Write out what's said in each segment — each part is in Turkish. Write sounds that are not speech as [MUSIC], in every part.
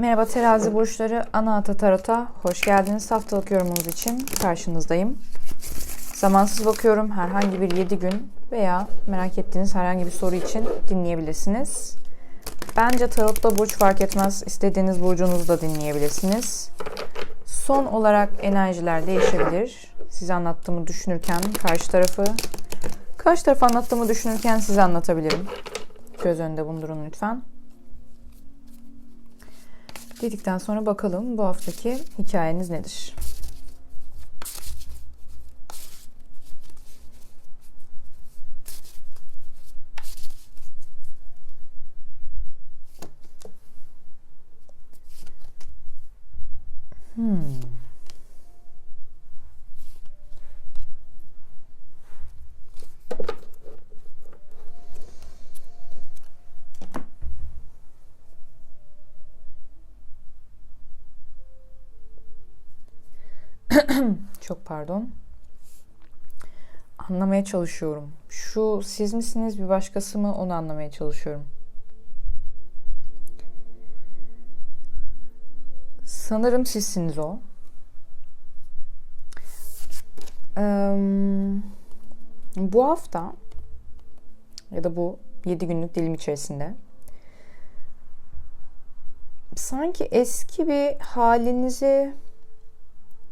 Merhaba terazi burçları ana ata tarota hoş geldiniz. Haftalık yorumunuz için karşınızdayım. Zamansız bakıyorum herhangi bir 7 gün veya merak ettiğiniz herhangi bir soru için dinleyebilirsiniz. Bence tarotta burç fark etmez. İstediğiniz burcunuzu da dinleyebilirsiniz. Son olarak enerjiler değişebilir. Size anlattığımı düşünürken karşı tarafı, karşı tarafı anlattığımı düşünürken size anlatabilirim. Göz önünde bulundurun lütfen. Dedikten sonra bakalım bu haftaki hikayeniz nedir? Hmm. [COUGHS] Çok pardon. Anlamaya çalışıyorum. Şu siz misiniz bir başkası mı onu anlamaya çalışıyorum. Sanırım sizsiniz o. Ee, bu hafta ya da bu 7 günlük dilim içerisinde sanki eski bir halinizi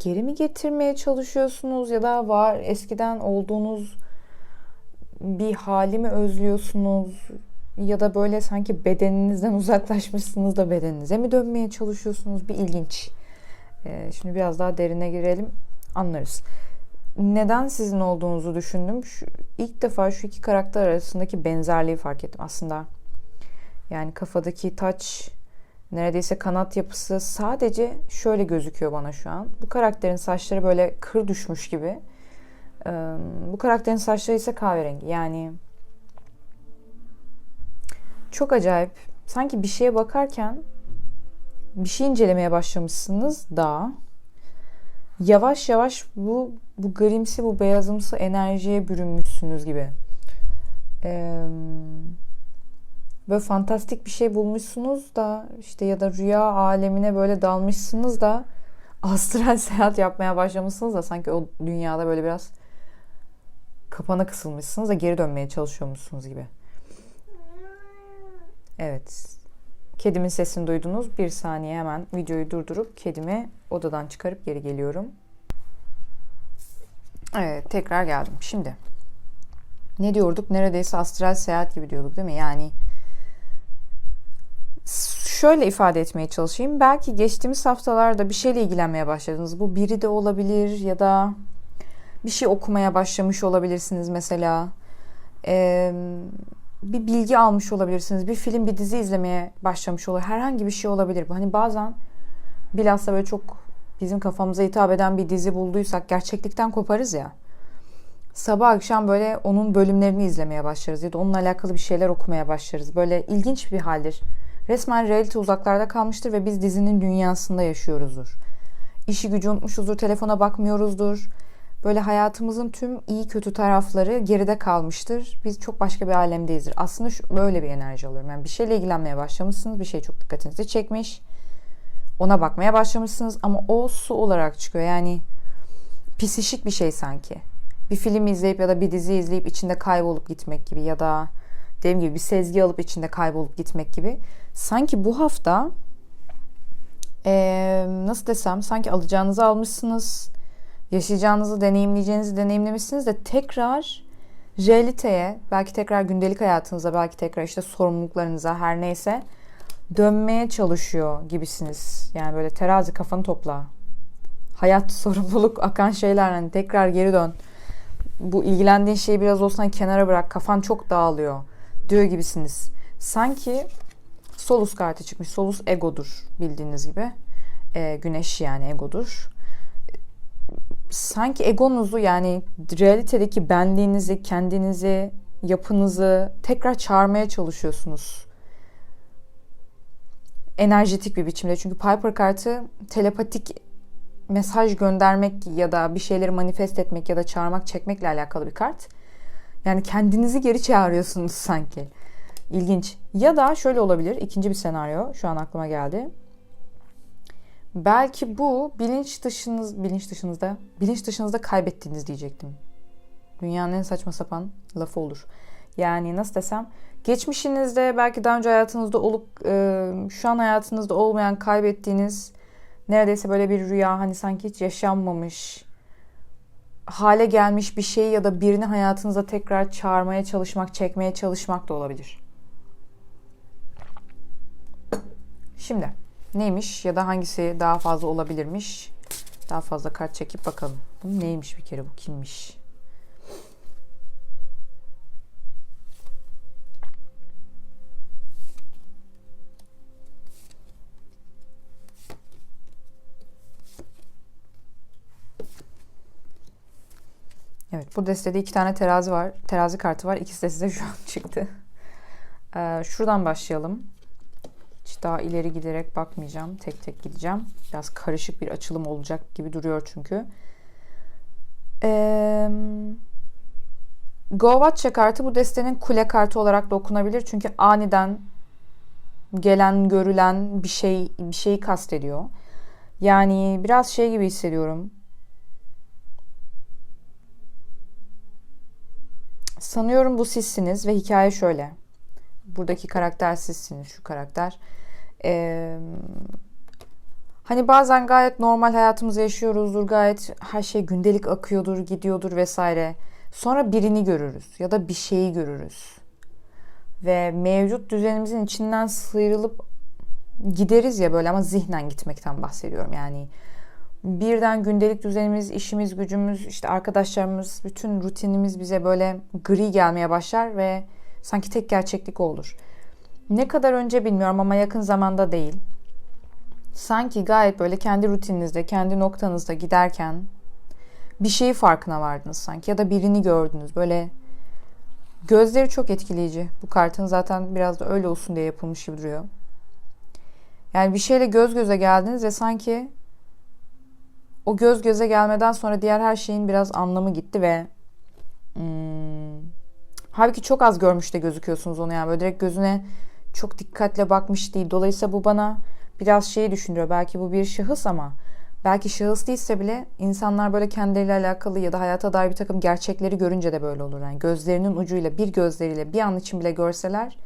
geri mi getirmeye çalışıyorsunuz ya da var eskiden olduğunuz bir hali mi özlüyorsunuz ya da böyle sanki bedeninizden [LAUGHS] uzaklaşmışsınız da bedeninize mi dönmeye çalışıyorsunuz bir ilginç. Ee, şimdi biraz daha derine girelim anlarız. Neden sizin olduğunuzu düşündüm. Şu, ilk defa şu iki karakter arasındaki benzerliği fark ettim aslında. Yani kafadaki taç neredeyse kanat yapısı sadece şöyle gözüküyor bana şu an. Bu karakterin saçları böyle kır düşmüş gibi. Bu karakterin saçları ise kahverengi. Yani çok acayip. Sanki bir şeye bakarken bir şey incelemeye başlamışsınız da yavaş yavaş bu bu grimsi bu beyazımsı enerjiye bürünmüşsünüz gibi. Eee böyle fantastik bir şey bulmuşsunuz da işte ya da rüya alemine böyle dalmışsınız da astral [LAUGHS] seyahat yapmaya başlamışsınız da sanki o dünyada böyle biraz kapana kısılmışsınız da geri dönmeye çalışıyormuşsunuz gibi. Evet. Kedimin sesini duydunuz. Bir saniye hemen videoyu durdurup kedimi odadan çıkarıp geri geliyorum. Evet tekrar geldim. Şimdi ne diyorduk? Neredeyse astral seyahat gibi diyorduk değil mi? Yani şöyle ifade etmeye çalışayım. Belki geçtiğimiz haftalarda bir şeyle ilgilenmeye başladınız. Bu biri de olabilir ya da bir şey okumaya başlamış olabilirsiniz mesela. Ee, bir bilgi almış olabilirsiniz. Bir film, bir dizi izlemeye başlamış olabilir. Herhangi bir şey olabilir bu. Hani bazen bilhassa böyle çok bizim kafamıza hitap eden bir dizi bulduysak gerçeklikten koparız ya. Sabah akşam böyle onun bölümlerini izlemeye başlarız ya da onunla alakalı bir şeyler okumaya başlarız. Böyle ilginç bir haldir. Resmen realite uzaklarda kalmıştır ve biz dizinin dünyasında yaşıyoruzdur. İşi gücü unutmuşuzdur, telefona bakmıyoruzdur. Böyle hayatımızın tüm iyi kötü tarafları geride kalmıştır. Biz çok başka bir alemdeyizdir. Aslında şu, böyle bir enerji alıyorum. Yani bir şeyle ilgilenmeye başlamışsınız. Bir şey çok dikkatinizi çekmiş. Ona bakmaya başlamışsınız ama o su olarak çıkıyor. Yani psişik bir şey sanki. Bir film izleyip ya da bir dizi izleyip içinde kaybolup gitmek gibi ya da dediğim gibi bir sezgi alıp içinde kaybolup gitmek gibi. Sanki bu hafta ee, nasıl desem sanki alacağınızı almışsınız. Yaşayacağınızı, deneyimleyeceğinizi deneyimlemişsiniz de tekrar realiteye, belki tekrar gündelik hayatınıza, belki tekrar işte sorumluluklarınıza her neyse dönmeye çalışıyor gibisiniz. Yani böyle terazi kafanı topla. Hayat, [LAUGHS] sorumluluk, akan şeyler hani tekrar geri dön. Bu ilgilendiğin şeyi biraz olsan kenara bırak. Kafan çok dağılıyor diyor gibisiniz. Sanki Solus kartı çıkmış. Solus egodur bildiğiniz gibi. E, güneş yani egodur. Sanki egonuzu yani realitedeki benliğinizi, kendinizi, yapınızı tekrar çağırmaya çalışıyorsunuz. Enerjetik bir biçimde. Çünkü Piper kartı telepatik mesaj göndermek ya da bir şeyleri manifest etmek ya da çağırmak, çekmekle alakalı bir kart. Yani kendinizi geri çağırıyorsunuz sanki. İlginç. Ya da şöyle olabilir. ikinci bir senaryo. Şu an aklıma geldi. Belki bu bilinç dışınız bilinç dışınızda bilinç dışınızda kaybettiğiniz diyecektim. Dünyanın en saçma sapan lafı olur. Yani nasıl desem geçmişinizde belki daha önce hayatınızda olup e, şu an hayatınızda olmayan kaybettiğiniz neredeyse böyle bir rüya hani sanki hiç yaşanmamış hale gelmiş bir şeyi ya da birini hayatınıza tekrar çağırmaya çalışmak, çekmeye çalışmak da olabilir. Şimdi neymiş ya da hangisi daha fazla olabilirmiş? Daha fazla kart çekip bakalım. Bu neymiş bir kere bu kimmiş? Evet bu destede iki tane terazi var. Terazi kartı var. İkisi de size şu an [LAUGHS] çıktı. Ee, şuradan başlayalım. Daha ileri giderek bakmayacağım. Tek tek gideceğim. Biraz karışık bir açılım olacak gibi duruyor çünkü. Ee, Govatça kartı bu destenin kule kartı olarak da okunabilir. Çünkü aniden gelen, görülen bir şey bir şeyi kastediyor. Yani biraz şey gibi hissediyorum. Sanıyorum bu sizsiniz ve hikaye şöyle. Buradaki karakter sizsiniz, şu karakter. Ee, hani bazen gayet normal hayatımızı yaşıyoruzdur, gayet her şey gündelik akıyordur, gidiyordur vesaire. Sonra birini görürüz ya da bir şeyi görürüz. Ve mevcut düzenimizin içinden sıyrılıp gideriz ya böyle ama zihnen gitmekten bahsediyorum. Yani birden gündelik düzenimiz, işimiz, gücümüz, işte arkadaşlarımız, bütün rutinimiz bize böyle gri gelmeye başlar ve sanki tek gerçeklik olur. Ne kadar önce bilmiyorum ama yakın zamanda değil. Sanki gayet böyle kendi rutininizde, kendi noktanızda giderken bir şeyi farkına vardınız sanki ya da birini gördünüz. Böyle gözleri çok etkileyici. Bu kartın zaten biraz da öyle olsun diye yapılmış gibi duruyor. Yani bir şeyle göz göze geldiniz ve sanki o göz göze gelmeden sonra diğer her şeyin biraz anlamı gitti ve hmm, halbuki çok az görmüş de gözüküyorsunuz onu yani böyle direkt gözüne çok dikkatle bakmış değil. Dolayısıyla bu bana biraz şeyi düşündürüyor. Belki bu bir şahıs ama belki şahıs değilse bile insanlar böyle kendileriyle alakalı ya da hayata dair bir takım gerçekleri görünce de böyle olur. Yani gözlerinin ucuyla bir gözleriyle bir an için bile görseler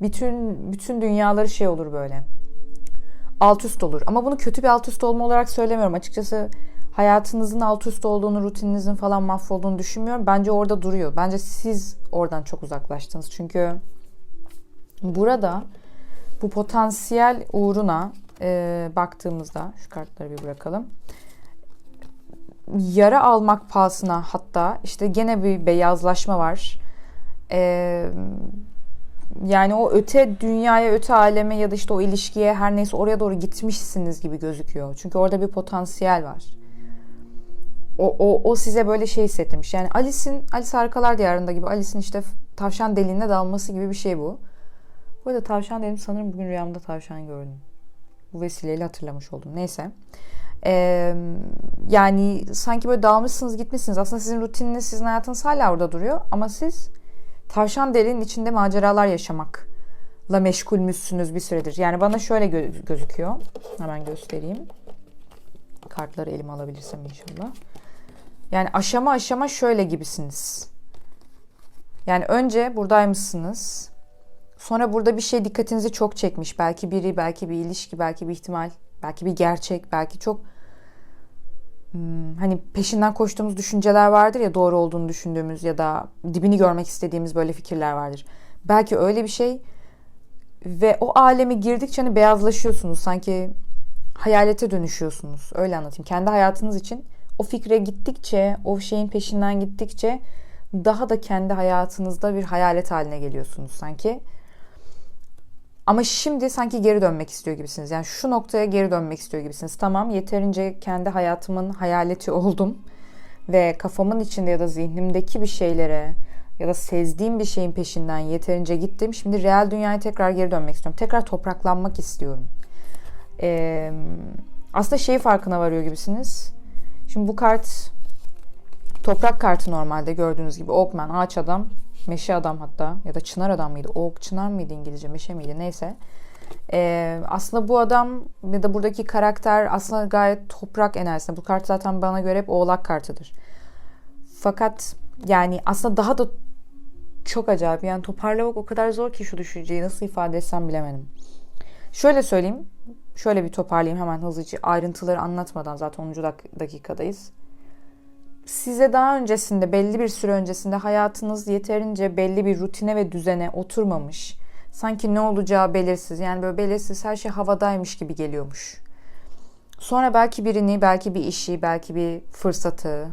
bütün bütün dünyaları şey olur böyle alt üst olur. Ama bunu kötü bir alt üst olma olarak söylemiyorum. Açıkçası hayatınızın alt üst olduğunu, rutininizin falan mahvolduğunu düşünmüyorum. Bence orada duruyor. Bence siz oradan çok uzaklaştınız. Çünkü burada bu potansiyel uğruna e, baktığımızda şu kartları bir bırakalım. Yara almak pahasına hatta işte gene bir beyazlaşma var. Eee yani o öte dünyaya, öte aleme ya da işte o ilişkiye her neyse oraya doğru gitmişsiniz gibi gözüküyor. Çünkü orada bir potansiyel var. O, o, o size böyle şey hissettirmiş. Yani Alice'in, Alice Harikalar Diyarında gibi Alice'in işte tavşan deliğine dalması gibi bir şey bu. Bu arada tavşan dedim sanırım bugün rüyamda tavşan gördüm. Bu vesileyle hatırlamış oldum. Neyse. Ee, yani sanki böyle dalmışsınız gitmişsiniz. Aslında sizin rutininiz, sizin hayatınız hala orada duruyor. Ama siz tavşan derinin içinde maceralar yaşamakla meşgulmüşsünüz bir süredir. Yani bana şöyle gö- gözüküyor. Hemen göstereyim. Kartları elime alabilirsem inşallah. Yani aşama aşama şöyle gibisiniz. Yani önce buradaymışsınız. Sonra burada bir şey dikkatinizi çok çekmiş. Belki biri, belki bir ilişki, belki bir ihtimal, belki bir gerçek, belki çok Hmm, hani peşinden koştuğumuz düşünceler vardır ya doğru olduğunu düşündüğümüz ya da dibini görmek istediğimiz böyle fikirler vardır. Belki öyle bir şey ve o alemi girdikçe hani beyazlaşıyorsunuz. Sanki hayalete dönüşüyorsunuz. Öyle anlatayım. Kendi hayatınız için o fikre gittikçe, o şeyin peşinden gittikçe daha da kendi hayatınızda bir hayalet haline geliyorsunuz sanki. Ama şimdi sanki geri dönmek istiyor gibisiniz. Yani şu noktaya geri dönmek istiyor gibisiniz. Tamam yeterince kendi hayatımın hayaleti oldum. Ve kafamın içinde ya da zihnimdeki bir şeylere ya da sezdiğim bir şeyin peşinden yeterince gittim. Şimdi real dünyaya tekrar geri dönmek istiyorum. Tekrar topraklanmak istiyorum. Ee, aslında şeyi farkına varıyor gibisiniz. Şimdi bu kart toprak kartı normalde gördüğünüz gibi Oakman, ağaç adam Meşe adam hatta ya da çınar adam mıydı? Oak çınar mıydı İngilizce? Meşe miydi? Neyse. Ee, aslında bu adam ya da buradaki karakter aslında gayet toprak enerjisinde. Bu kart zaten bana göre hep oğlak kartıdır. Fakat yani aslında daha da çok acayip. Yani toparlamak o kadar zor ki şu düşünceyi nasıl ifade etsem bilemedim. Şöyle söyleyeyim. Şöyle bir toparlayayım hemen hızlıca ayrıntıları anlatmadan zaten 10. dakikadayız. Size daha öncesinde belli bir süre öncesinde hayatınız yeterince belli bir rutine ve düzene oturmamış. Sanki ne olacağı belirsiz. Yani böyle belirsiz her şey havadaymış gibi geliyormuş. Sonra belki birini, belki bir işi, belki bir fırsatı,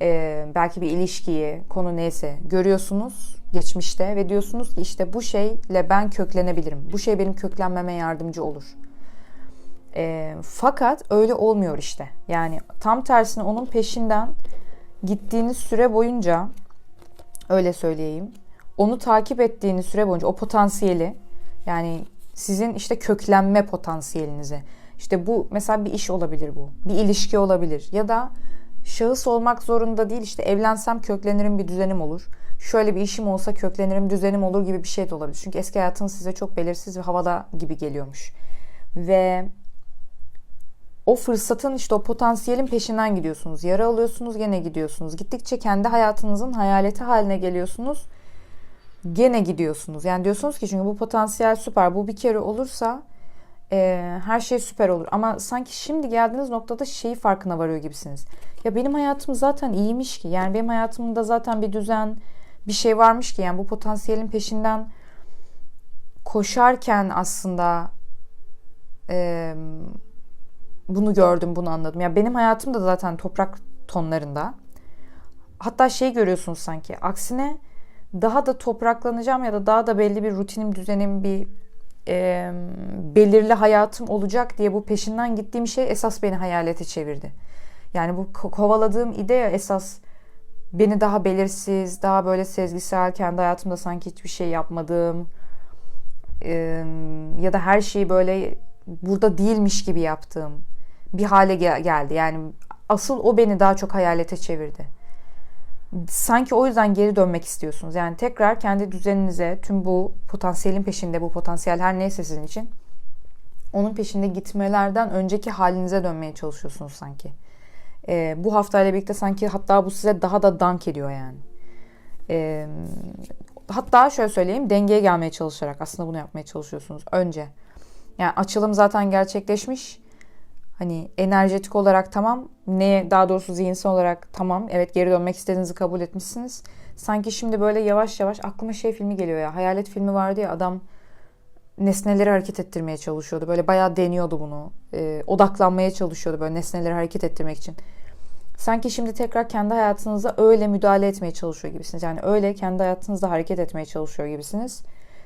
e, belki bir ilişkiyi, konu neyse görüyorsunuz geçmişte ve diyorsunuz ki işte bu şeyle ben köklenebilirim. Bu şey benim köklenmeme yardımcı olur. E, fakat öyle olmuyor işte. Yani tam tersine onun peşinden gittiğiniz süre boyunca öyle söyleyeyim. Onu takip ettiğiniz süre boyunca o potansiyeli yani sizin işte köklenme potansiyelinizi işte bu mesela bir iş olabilir bu. Bir ilişki olabilir ya da şahıs olmak zorunda değil işte evlensem köklenirim bir düzenim olur. Şöyle bir işim olsa köklenirim düzenim olur gibi bir şey de olabilir. Çünkü eski hayatınız size çok belirsiz ve havada gibi geliyormuş. Ve o fırsatın işte o potansiyelin peşinden gidiyorsunuz. Yara alıyorsunuz gene gidiyorsunuz. Gittikçe kendi hayatınızın hayaleti haline geliyorsunuz. Gene gidiyorsunuz. Yani diyorsunuz ki çünkü bu potansiyel süper. Bu bir kere olursa e, her şey süper olur. Ama sanki şimdi geldiğiniz noktada şeyi farkına varıyor gibisiniz. Ya benim hayatım zaten iyiymiş ki. Yani benim hayatımda zaten bir düzen, bir şey varmış ki. Yani bu potansiyelin peşinden koşarken aslında e, bunu gördüm, bunu anladım. Ya benim hayatım da zaten toprak tonlarında. Hatta şey görüyorsunuz sanki. Aksine daha da topraklanacağım ya da daha da belli bir rutinim, düzenim, bir e, belirli hayatım olacak diye bu peşinden gittiğim şey esas beni hayalete çevirdi. Yani bu kovaladığım idea esas beni daha belirsiz, daha böyle sezgisel, kendi hayatımda sanki hiçbir şey yapmadığım e, ya da her şeyi böyle burada değilmiş gibi yaptığım bir hale gel- geldi. Yani asıl o beni daha çok hayalete çevirdi. Sanki o yüzden geri dönmek istiyorsunuz. Yani tekrar kendi düzeninize, tüm bu potansiyelin peşinde, bu potansiyel her neyse sizin için onun peşinde gitmelerden önceki halinize dönmeye çalışıyorsunuz sanki. E, bu haftayla birlikte sanki hatta bu size daha da dank ediyor yani. E, hatta şöyle söyleyeyim dengeye gelmeye çalışarak aslında bunu yapmaya çalışıyorsunuz önce. Yani açılım zaten gerçekleşmiş. Hani enerjetik olarak tamam, ne daha doğrusu zihinsel olarak tamam. Evet geri dönmek istediğinizi kabul etmişsiniz. Sanki şimdi böyle yavaş yavaş aklıma şey filmi geliyor ya. Hayalet filmi vardı ya adam nesneleri hareket ettirmeye çalışıyordu. Böyle bayağı deniyordu bunu. E, odaklanmaya çalışıyordu böyle nesneleri hareket ettirmek için. Sanki şimdi tekrar kendi hayatınıza öyle müdahale etmeye çalışıyor gibisiniz. Yani öyle kendi hayatınızda hareket etmeye çalışıyor gibisiniz.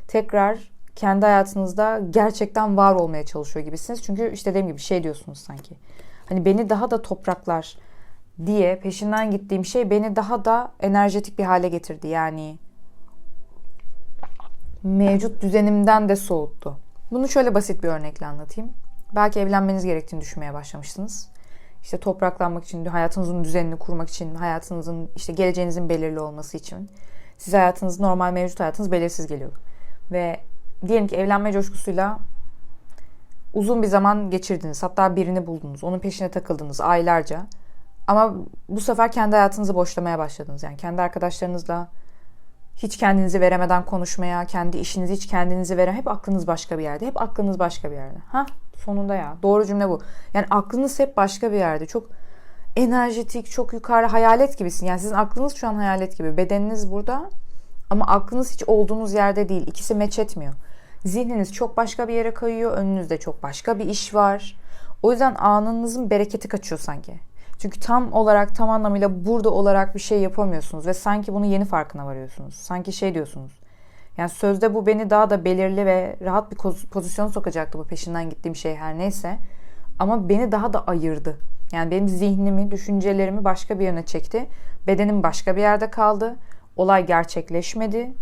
Tekrar kendi hayatınızda gerçekten var olmaya çalışıyor gibisiniz. Çünkü işte dediğim gibi şey diyorsunuz sanki. Hani beni daha da topraklar diye peşinden gittiğim şey beni daha da enerjetik bir hale getirdi. Yani mevcut düzenimden de soğuttu. Bunu şöyle basit bir örnekle anlatayım. Belki evlenmeniz gerektiğini düşünmeye başlamıştınız. İşte topraklanmak için, hayatınızın düzenini kurmak için, hayatınızın işte geleceğinizin belirli olması için. Size hayatınız normal mevcut hayatınız belirsiz geliyor. Ve diyelim ki evlenme coşkusuyla uzun bir zaman geçirdiniz. Hatta birini buldunuz. Onun peşine takıldınız aylarca. Ama bu sefer kendi hayatınızı boşlamaya başladınız. Yani kendi arkadaşlarınızla hiç kendinizi veremeden konuşmaya, kendi işinizi hiç kendinizi veren hep aklınız başka bir yerde. Hep aklınız başka bir yerde. Ha sonunda ya. Doğru cümle bu. Yani aklınız hep başka bir yerde. Çok enerjetik, çok yukarı hayalet gibisin. Yani sizin aklınız şu an hayalet gibi. Bedeniniz burada ama aklınız hiç olduğunuz yerde değil. İkisi meç etmiyor. Zihniniz çok başka bir yere kayıyor. Önünüzde çok başka bir iş var. O yüzden anınızın bereketi kaçıyor sanki. Çünkü tam olarak tam anlamıyla burada olarak bir şey yapamıyorsunuz ve sanki bunu yeni farkına varıyorsunuz. Sanki şey diyorsunuz. Yani sözde bu beni daha da belirli ve rahat bir pozisyon sokacaktı bu peşinden gittiğim şey her neyse. Ama beni daha da ayırdı. Yani benim zihnimi, düşüncelerimi başka bir yöne çekti. Bedenim başka bir yerde kaldı. Olay gerçekleşmedi.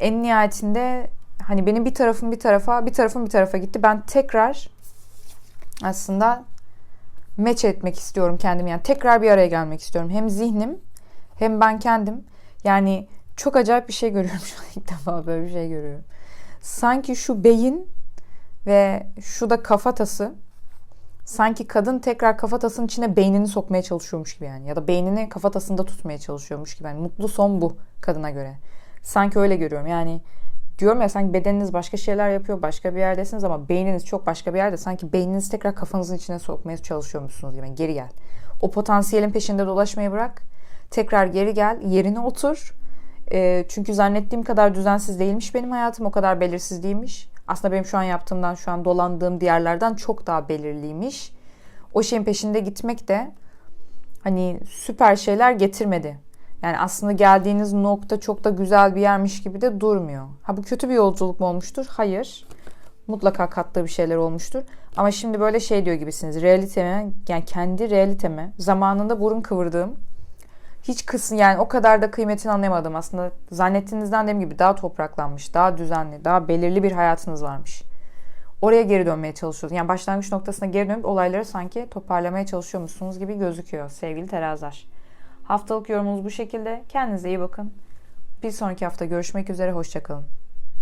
En nihayetinde hani benim bir tarafım bir tarafa, bir tarafım bir tarafa gitti. Ben tekrar aslında meç etmek istiyorum kendimi. Yani tekrar bir araya gelmek istiyorum. Hem zihnim hem ben kendim. Yani çok acayip bir şey görüyorum [LAUGHS] şu an ilk defa böyle bir şey görüyorum. Sanki şu beyin ve şu da kafatası sanki kadın tekrar kafatasının içine beynini sokmaya çalışıyormuş gibi yani. Ya da beynini kafatasında tutmaya çalışıyormuş gibi. Yani mutlu son bu kadına göre. Sanki öyle görüyorum. Yani diyorum ya sanki bedeniniz başka şeyler yapıyor, başka bir yerdesiniz ama beyniniz çok başka bir yerde. Sanki beyniniz tekrar kafanızın içine sokmaya çalışıyormuşsunuz gibi. Yani geri gel. O potansiyelin peşinde dolaşmayı bırak. Tekrar geri gel, yerine otur. E, çünkü zannettiğim kadar düzensiz değilmiş benim hayatım, o kadar belirsiz değilmiş. Aslında benim şu an yaptığımdan, şu an dolandığım diğerlerden çok daha belirliymiş. O şeyin peşinde gitmek de hani süper şeyler getirmedi. Yani aslında geldiğiniz nokta çok da güzel bir yermiş gibi de durmuyor. Ha bu kötü bir yolculuk mu olmuştur? Hayır. Mutlaka kattığı bir şeyler olmuştur. Ama şimdi böyle şey diyor gibisiniz. Realiteme, yani kendi realiteme zamanında burun kıvırdığım hiç kısım yani o kadar da kıymetini anlayamadım aslında. Zannettiğinizden dediğim gibi daha topraklanmış, daha düzenli, daha belirli bir hayatınız varmış. Oraya geri dönmeye çalışıyorsunuz. Yani başlangıç noktasına geri dönüp olayları sanki toparlamaya çalışıyormuşsunuz gibi gözüküyor sevgili teraziler. Haftalık yorumunuz bu şekilde. Kendinize iyi bakın. Bir sonraki hafta görüşmek üzere. Hoşçakalın.